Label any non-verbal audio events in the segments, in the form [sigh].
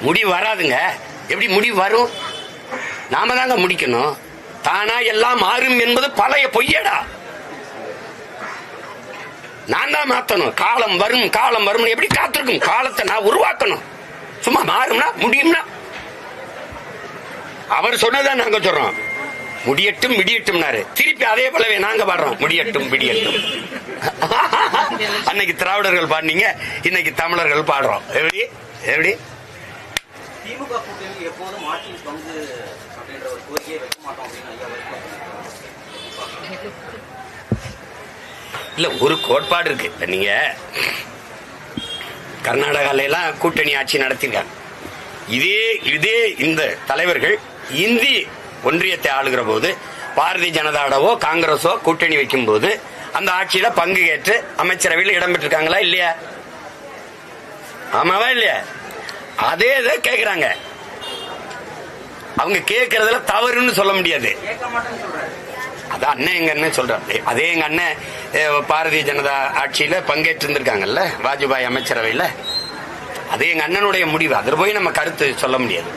முடிவு வராதுங்க. எப்படி முடிவு வரும்? நாம தாங்க முடிக்கணும். தானா எல்லாம் மாறும் என்பது பழைய பொய்யடா. நான் தான் மாத்தணும். காலம் வரும் காலம் வரும் எப்படி காத்திருக்கும்? காலத்தை நான் உருவாக்கணும். சும்மா மாறும்னா முடியும்னா. அவர் சொன்னதான் நாங்க சொல்றோம். முடியட்டும் விடியட்டும்னாரு திருப்பி அதே போலவே நாங்க பாடுறோம். முடியட்டும் விடியட்டும் அன்னைக்கு திராவிடர்கள் பாடினீங்க இன்னைக்கு தமிழர்கள் பாடுறோம். எப்படி எப்படி. இல்ல ஒரு கோட்பாடு இருக்கு. நீங்க கர்நாடகால எல்லாம் கூட்டணி ஆட்சி நடத்திருக்காங்க இதே இதே இந்த தலைவர்கள் இந்தி ஒன்றியத்தை ஆளுகிற போது பாரதிய ஜனதாவோ காங்கிரஸோ கூட்டணி வைக்கும் போது அந்த ஆட்சியில பங்கு ஏற்று அமைச்சரவையில் இடம்பெற்றிருக்காங்களா இல்லையா? ஆமாவா இல்லையா? அதே இதை கேக்குறாங்க. அவங்க கேட்கறதுல தவறுன்னு சொல்ல முடியாது. அது அதான் அண்ணன் எங்க அண்ணன் சொல்றாரு. அதே எங்க அண்ணன் பாரதிய ஜனதா ஆட்சியில பங்கேற்று இருந்திருக்காங்கல்ல வாஜ்பாய் அமைச்சரவையில. அது எங்க அண்ணனுடைய முடிவு. அதில் போய் நம்ம கருத்து சொல்ல முடியாது.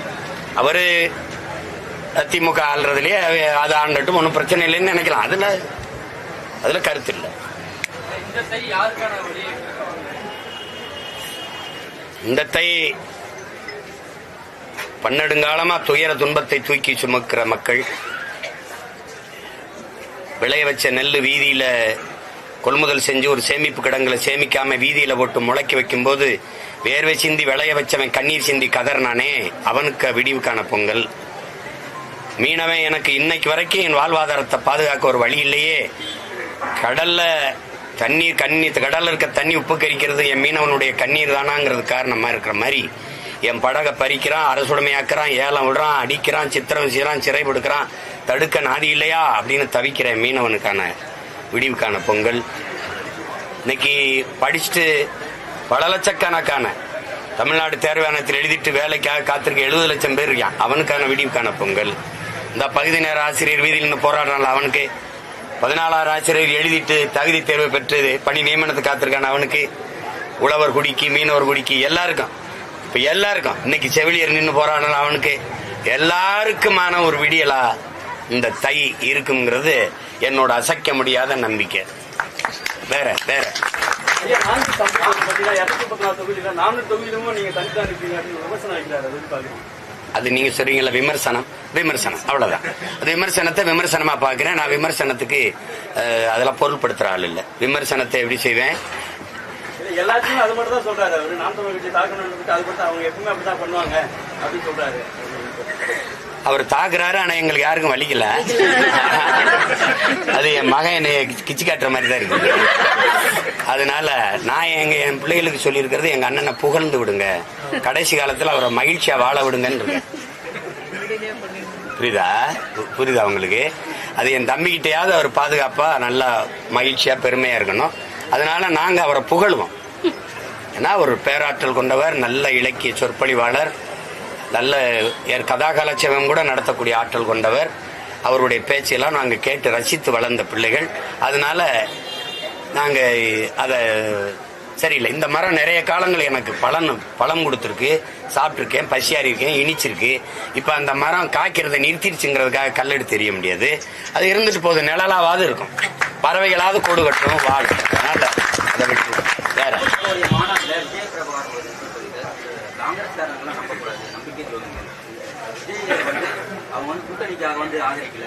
அவரு திமுக ஆள்றதுலயே அது ஆண்டட்டும் ஒன்றும் பிரச்சனை இல்லைன்னு நினைக்கலாம். அதுல அதுல கருத்து இல்லை. இந்த தை பன்னெடுங்காலமா துயர துன்பத்தை தூக்கி சுமக்கிற மக்கள் விளைய வச்ச நெல் வீதியில கொள்முதல் செஞ்சு ஒரு சேமிப்பு கிடங்களை சேமிக்காம வீதியில போட்டு முளைக்க வைக்கும்போது வேர்வை சிந்தி விளைய வச்சவன் கண்ணீர் சிந்தி கதர்னானே அவனுக்கு விடிவுக்கான பொங்கல். மீனவன் எனக்கு இன்னைக்கு வரைக்கும் என் வாழ்வாதாரத்தை பாதுகாக்க ஒரு வழி இல்லையே. கடல்ல தண்ணீர் கண்ணீர் கடல்ல இருக்க தண்ணி உப்பு கரிக்கிறது என் மீனவனுடைய கண்ணீர் தானாங்கிறது காரணமா இருக்கிற மாதிரி என் படகை பறிக்கிறான் அரசுடைமையாக்குறான் ஏலம் விடுறான் அடிக்கிறான் சித்திரம் செய்யறான் சிறைப்படுக்கிறான் தடுக்க நாதி இல்லையா அப்படின்னு தவிக்கிற மீனவனுக்கான விடிவுக்கான பொங்கல். இன்னைக்கு படிச்சுட்டு பல லட்சக்கணக்கான தமிழ்நாடு தேர்வாணத்தில் எழுதிட்டு வேலைக்காக காத்திருக்க எழுபது லட்சம் பேர் இருக்கான். அவனுக்கான விடிவுக்கான பொங்கல். இந்த பகுதி நேர ஆசிரியர் வீதியில் நின்று போராடினால அவனுக்கு பதினாலாயிரம் ஆசிரியர் எழுதிட்டு தகுதி தேர்வு பெற்று பணி நியமனத்துக்கு காத்திருக்கான அவனுக்கு. உழவர் குடிக்கு மீனவர் குடிக்கு எல்லாருக்கும். இப்ப எல்லாருக்கும். இன்னைக்கு செவிலியர் நின்று போராடுறான் அவனுக்கு எல்லாருக்குமான ஒரு விடியலா இந்த தை இருக்குங்கிறது என்னோட அசைக்க முடியாத நம்பிக்கை. வேற வேற. நானூறு தொகுதியிலும் நீங்க தனித்தான் இருக்கீங்க அப்படின்னு விமர்சனம் வைக்கிறாரு அது நீங்க சொல்றீங்கல்ல விமர்சனம்? விமர்சனம் அவ்வளவுதான். அது விமர்சனத்தை விமர்சனமா பாக்குறேன் நான் விமர்சனத்துக்கு அதெல்லாம் பொருள்படுத்துற ஆள் இல்ல. விமர்சனத்தை எப்படி செய்வேன்? எல்லாத்தையும் அது மட்டும் தான் சொல்றாரு அவரு. நாம் தமிழ் கட்சி தாக்கணும் அது மட்டும் அவங்க எப்பவுமே அப்படிதான் பண்ணுவாங்க அப்படின்னு சொல்றாரு. அவர் தாக்குறாரு ஆனா எங்களுக்கு யாருக்கும் வலிக்கல [laughs] அது என் மகன் என்னை கிச்சு காட்டுற மாதிரி தான் இருக்கு அதனால நான் எங்க என் பிள்ளைகளுக்கு சொல்லியிருக்கிறது எங்க அண்ணனை புகழ்ந்து விடுங்க. கடைசி காலத்துல அவரை மகிழ்ச்சியா வாழ விடுங்கன்னு புரியுதா? பு- புரியுதா உங்களுக்கு? அது என் தம்பிக்கிட்டையாவது அவர் பாதுகாப்பா நல்லா மகிழ்ச்சியா பெருமையா இருக்கணும். அதனால நாங்க அவரை புகழ்வோம். ஏன்னா ஒரு பேராற்றல் கொண்டவர் நல்ல இலக்கிய சொற்பொழிவாளர் நல்ல கதா கலாச்சாரம் கூட நடத்தக்கூடிய ஆற்றல் கொண்டவர். அவருடைய பேச்செல்லாம் நாங்கள் கேட்டு ரசித்து வளர்ந்த பிள்ளைகள். அதனால நாங்கள் அதை சரியில்லை. இந்த மரம் நிறைய காலங்கள் எனக்கு பலன் பழம் கொடுத்துருக்கு. சாப்பிட்ருக்கேன் பசியாரி இருக்கேன் இனிச்சிருக்கு. இப்போ அந்த மரம் காய்க்கிறத நிறுத்திடுச்சுங்கிறதுக்காக கல்லெடு தெரிய முடியாது. அது இருந்துட்டு போகுது. நிழலாவது இருக்கும். பறவைகளாவது கூடு கட்டும் வாழும். அதனால அதை விட்டு வேற. அவங்க வந்து கூட்டணிக்காக வந்து ஆதரிக்கல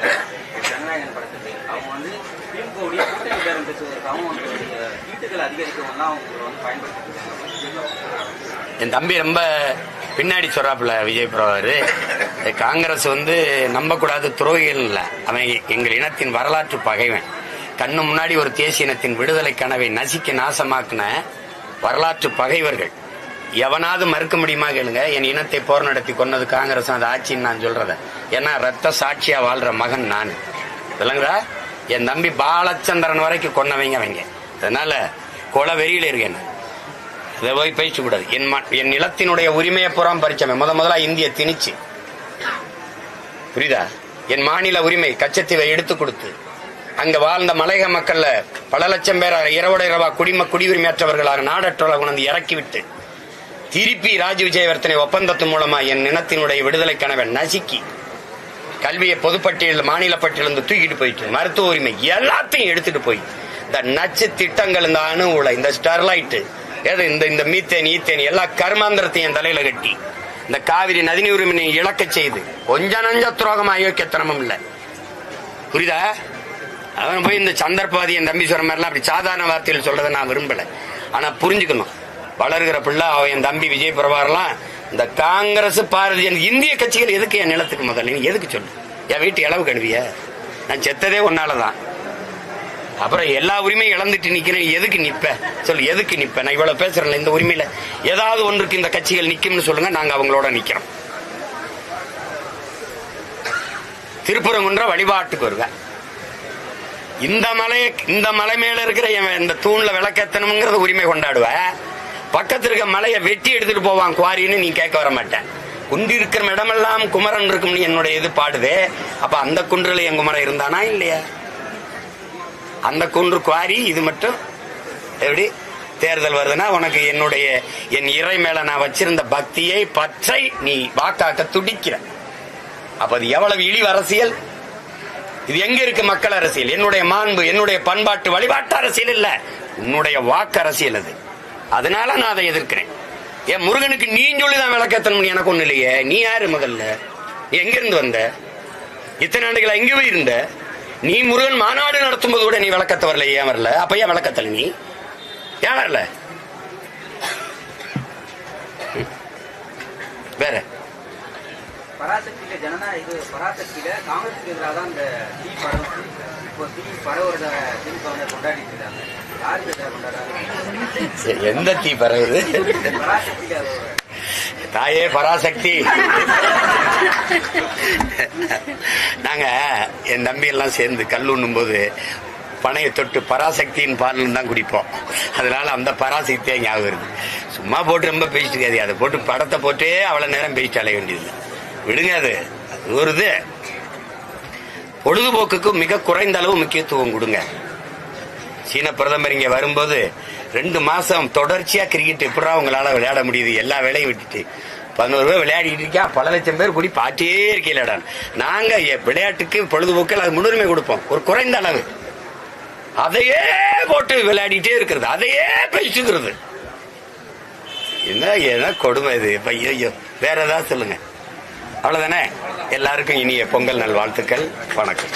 ஜனநாயகன் படத்துக்கு அவங்க வந்து இருக்கக்கூடிய கூட்டணி பேரம் பேசுவதற்காகவும் அவங்களுடைய வீட்டுகள் அதிகரிக்கவும் அவங்க வந்து பயன்படுத்திருக்காங்க என் தம்பி ரொம்ப பின்னாடி சொல்றாப்புல விஜய் பிரபாகர் காங்கிரஸ் வந்து நம்பக்கூடாது துரோகிகள் இல்லை. அவன் எங்கள் இனத்தின் வரலாற்று பகைவன். கண்ணு முன்னாடி ஒரு தேசிய இனத்தின் விடுதலை கனவை நசிக்க நாசமாக்குன வரலாற்று பகைவர்கள். எவனாவது மறுக்க முடியுமா கேளுங்க. என் இனத்தை போர் நடத்தி கொன்னது காங்கிரஸ் அது ஆட்சின்னு நான் சொல்றத. ஏன்னா ரத்த சாட்சியா வாழ்ற மகன் நான். விளங்குதா? என் தம்பி பாலச்சந்திரன் வரைக்கும் கொன்னவங்க அவங்க. அதனால கொலை வெறியில இருக்கேன் இதை போய் பேசக்கூடாது என் என் நிலத்தினுடைய உரிமையை புறம் பறிச்சவன். முத முதலா இந்திய திணிச்சு. புரியுதா? என் மாநில உரிமை கச்சத்தீவை எடுத்து கொடுத்து அங்க வாழ்ந்த மலையக மக்கள்ல பல லட்சம் பேர் இரவோட இரவா குடிம குடியுரிமையற்றவர்களாக நாடற்றவர்களாக உணர்ந்து இறக்கிவிட்டு திருப்பி ராஜ விஜயவர்த்தனை ஒப்பந்தத்தின் மூலமா என் இனத்தினுடைய விடுதலை கனவை நசுக்கி கல்வியை பொதுப்பட்டியல் மாநில பட்டியலிருந்து தூக்கிட்டு போயிட்டு மருத்துவ உரிமை எல்லாத்தையும் எடுத்துட்டு போய் இந்த நச்சு திட்டங்கள் இந்த அணு உலை இந்த ஸ்டெர்லைட்டு ஏதோ இந்த இந்த மீத்தேன் ஈத்தேன் எல்லா கர்மாந்திரத்தையும் என் தலையில கட்டி இந்த காவிரி நதிநீர் உரிமையை இழக்க செய்து கொஞ்சம் நஞ்ச துரோகம் அயோக்கியத்தனமும் இல்லை. புரியுதா? அவன் போய் இந்த சந்தர்ப்பவாதி என் தம்பி சொல்ற மாதிரிலாம் அப்படி சாதாரண வார்த்தையில் சொல்றதை நான் விரும்பல. ஆனா புரிஞ்சுக்கணும். வளர்கிற பிள்ளை அவன் என் தம்பி விஜய் பிரபாரெல்லாம் இந்த காங்கிரஸ் பாரதிய இந்திய கட்சிகள் எதுக்கு என் நிலத்துக்கு முதல்ல? நீ எதுக்கு சொல்லு? என் வீட்டு இளவு கழுவிய. நான் செத்ததே ஒன்னாலதான் அப்புறம் எல்லா உரிமையும் இழந்துட்டு நிக்கிறேன். எதுக்கு நிப்ப? சொல்லு எதுக்கு நிப்ப? நான் இவ்வளவு பேசுறேன் இந்த உரிமையில. ஏதாவது ஒன்றுக்கு இந்த கட்சிகள் நிக்கும்னு சொல்லுங்க நாங்க அவங்களோட நிக்கிறோம். திருப்புறங்குன்ற வழிபாட்டுக்கு வருவேன். இந்த மலை இந்த மலை மேல இருக்கிற இந்த தூண்ல விளக்கத்தனம்ங்கிறத உரிமை கொண்டாடுவேன். பக்கத்தில் இருக்க மலையை வெட்டி எடுத்துட்டு போவான் குவாரின்னு நீ கேட்க வர மாட்டேன். குண்டு இருக்கிற இடமெல்லாம் குமரன் இருக்கும்னு என்னுடைய இது பாடுதே. அப்ப அந்த குன்றுல என் குமரன் இருந்தானா இல்லையா? அந்த குன்று குவாரி இது மட்டும்? எப்படி? தேர்தல் வருதுன்னா உனக்கு என்னுடைய என் இறை மேல நான் வச்சிருந்த பக்தியை பற்றை நீ வாக்காக்க துடிக்கிற. அப்ப அது எவ்வளவு இழிவு அரசியல்? இது எங்க இருக்கு மக்கள் அரசியல்? என்னுடைய மாண்பு என்னுடைய பண்பாட்டு வழிபாட்டு அரசியல் இல்ல. உன்னுடைய வாக்கு அரசியல் அது. அதனால நான் அதை எதிர்க்கிறேன். என் முருகனுக்கு நீ சொல்லிதான் விளக்கத்தணும் எனக்கு ஒண்ணு இல்லையே. நீ யாரு முதல்ல? நீ வந்த? இத்தனை ஆண்டுகள் எங்க போய் இருந்த? நீ முருகன் மாநாடு நடத்தும் போது கூட நீ விளக்கத்த வரல ஏன் வரல? அப்ப ஏன் விளக்கத்தல நீ? ஏன் வரல? வேற. பராசக்தியில ஜனநாயக பராசக்தியில காங்கிரஸுக்கு எதிராக தான் இந்த இப்போ தீ பரவுறத வந்து கொண்டாடிட்டு இருக்காங்க யாருக்கு கொண்டாடுறாங்க எந்த தீ பரவுது? தாயே பராசக்தி. நாங்க என் தம்பி எல்லாம் சேர்ந்து கல் உண்ணும் போது பனையை தொட்டு பராசக்தியின் பால் தான் குடிப்போம். அதனால அந்த பராசக்தியே ஞாபகம் வருது. சும்மா போட்டு ரொம்ப பேசிட்டு இருக்காது அதை போட்டு படத்தை போட்டே அவ்வளவு நேரம் பேசிட்டு அலைய வேண்டியது விடுங்க அது ஒரு இது. பொழுதுபோக்குக்கு மிக குறைந்த அளவு முக்கியத்துவம் கொடுங்க. சீன பிரதமர் இங்க வரும்போது ரெண்டு மாசம் தொடர்ச்சியா கிரிக்கெட் எப்படா உங்களால விளையாட முடியுது? எல்லா வேலையும் விட்டுட்டு. பதினோரு பேர் விளையாடிட்டு இருக்கா? பல லட்சம் பேர் கூடி பாட்டே இருக்கீங்களா நாங்க விளையாட்டுக்கு பொழுதுபோக்கில் அது முன்னுரிமை கொடுப்போம். ஒரு குறைந்த அளவு. அதையே போட்டு விளையாடிட்டே இருக்கிறது. அதையே பேசுகிறது. என்ன என்ன கொடுமை இது? ஐயோ வேற ஏதாவது சொல்லுங்க. அவ்வளவுதானே? எல்லாருக்கும் இனிய பொங்கல் நல்வாழ்த்துக்கள். வணக்கம்.